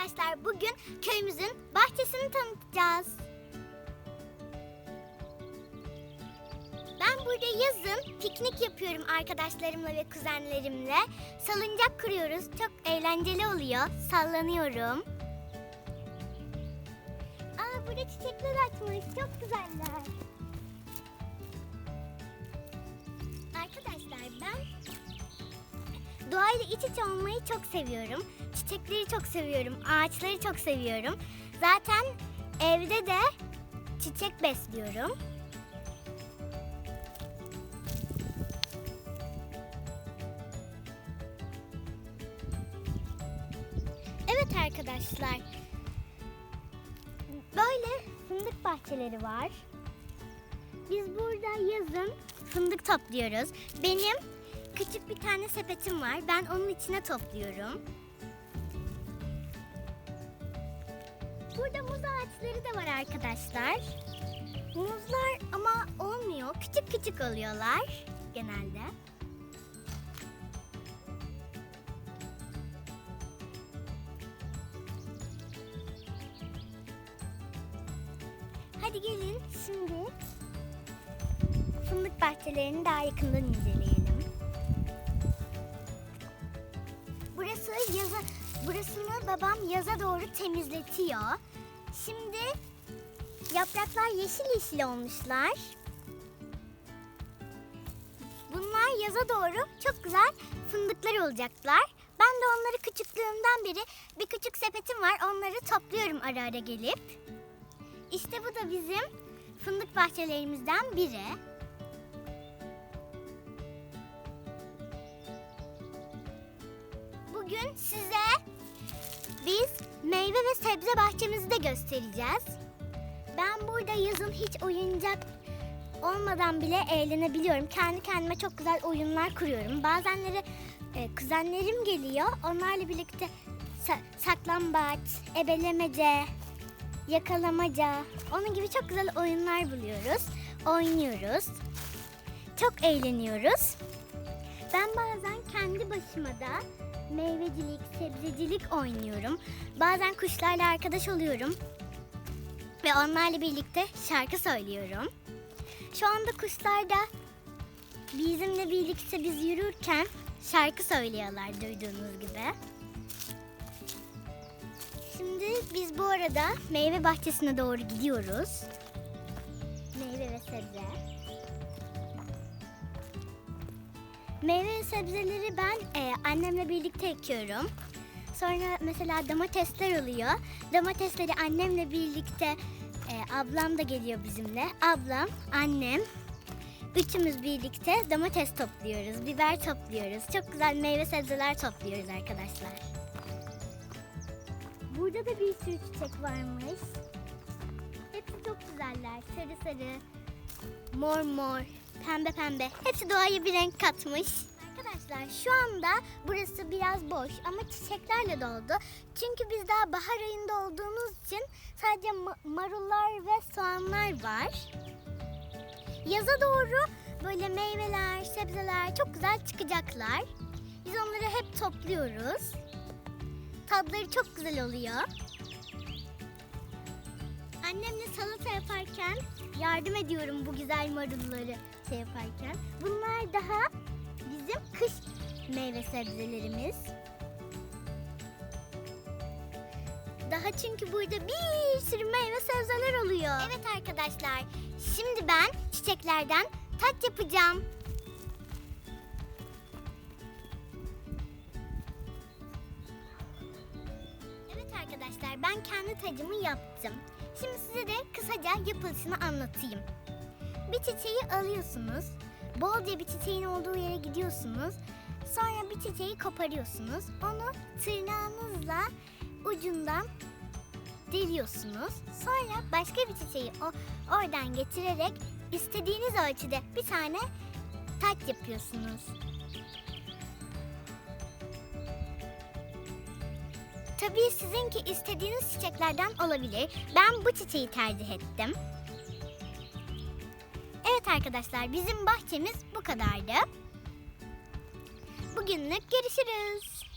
arkadaşlar bugün köyümüzün bahçesini tanıtacağız. Ben burada yazın piknik yapıyorum arkadaşlarımla ve kuzenlerimle. Salıncak kuruyoruz. Çok eğlenceli oluyor. Sallanıyorum. Aa burada çiçekler açmış. Çok güzeller. Arkadaşlar ben doğayla iç içe olmayı çok seviyorum. Çiçekleri çok seviyorum. Ağaçları çok seviyorum. Zaten evde de çiçek besliyorum. Evet arkadaşlar. Böyle fındık bahçeleri var. Biz burada yazın fındık topluyoruz. Benim küçük bir tane sepetim var. Ben onun içine topluyorum. Burada muz ağaçları da var arkadaşlar. Muzlar ama olmuyor. Küçük küçük oluyorlar genelde. Hadi gelin şimdi fındık bahçelerini daha yakından inceleyelim. Burası yaza, burasını babam yaza doğru temizletiyor. Şimdi yapraklar yeşil yeşil olmuşlar. Bunlar yaza doğru çok güzel fındıklar olacaklar. Ben de onları küçüklüğümden beri bir küçük sepetim var. Onları topluyorum ara ara gelip. İşte bu da bizim fındık bahçelerimizden biri. Bugün size biz meyve ve sebze bahçemizi de göstereceğiz. Ben burada yazın hiç oyuncak olmadan bile eğlenebiliyorum. Kendi kendime çok güzel oyunlar kuruyorum. Bazenleri e, kuzenlerim geliyor. Onlarla birlikte sa- saklambaç, ebelemece, yakalamaca, onun gibi çok güzel oyunlar buluyoruz. Oynuyoruz. Çok eğleniyoruz. Ben bazen kendi başıma da meyvecilik, sebzecilik oynuyorum. Bazen kuşlarla arkadaş oluyorum. Ve onlarla birlikte şarkı söylüyorum. Şu anda kuşlar da bizimle birlikte biz yürürken şarkı söylüyorlar duyduğunuz gibi. Şimdi biz bu arada meyve bahçesine doğru gidiyoruz. Meyve ve sebze. Meyve ve sebzeleri ben e, annemle birlikte ekiyorum. Sonra mesela domatesler oluyor. Domatesleri annemle birlikte e, ablam da geliyor bizimle. Ablam, annem, üçümüz birlikte domates topluyoruz, biber topluyoruz. Çok güzel meyve sebzeler topluyoruz arkadaşlar. Burada da bir sürü çiçek varmış. Hepsi çok güzeller. Sarı sarı, mor mor, pembe pembe. Hepsi doğaya bir renk katmış. Arkadaşlar şu anda burası biraz boş ama çiçeklerle doldu. Çünkü biz daha bahar ayında olduğumuz için sadece ma- marullar ve soğanlar var. Yaza doğru böyle meyveler, sebzeler çok güzel çıkacaklar. Biz onları hep topluyoruz. Tadları çok güzel oluyor. Annemle salata yaparken yardım ediyorum bu güzel marulları şey yaparken. Bunlar daha bizim kış meyve sebzelerimiz. Daha çünkü burada bir sürü meyve sebzeler oluyor. Evet arkadaşlar. Şimdi ben çiçeklerden taç yapacağım. Evet arkadaşlar ben kendi tacımı yaptım. Şimdi size de kısaca yapılışını anlatayım. Bir çiçeği alıyorsunuz. Bolca bir çiçeğin olduğu yere gidiyorsunuz. Sonra bir çiçeği koparıyorsunuz. Onu tırnağınızla ucundan deliyorsunuz. Sonra başka bir çiçeği o, oradan getirerek istediğiniz ölçüde bir tane taç yapıyorsunuz. Tabii sizinki istediğiniz çiçeklerden olabilir. Ben bu çiçeği tercih ettim. Evet arkadaşlar bizim bahçemiz bu kadardı. Bugünlük görüşürüz.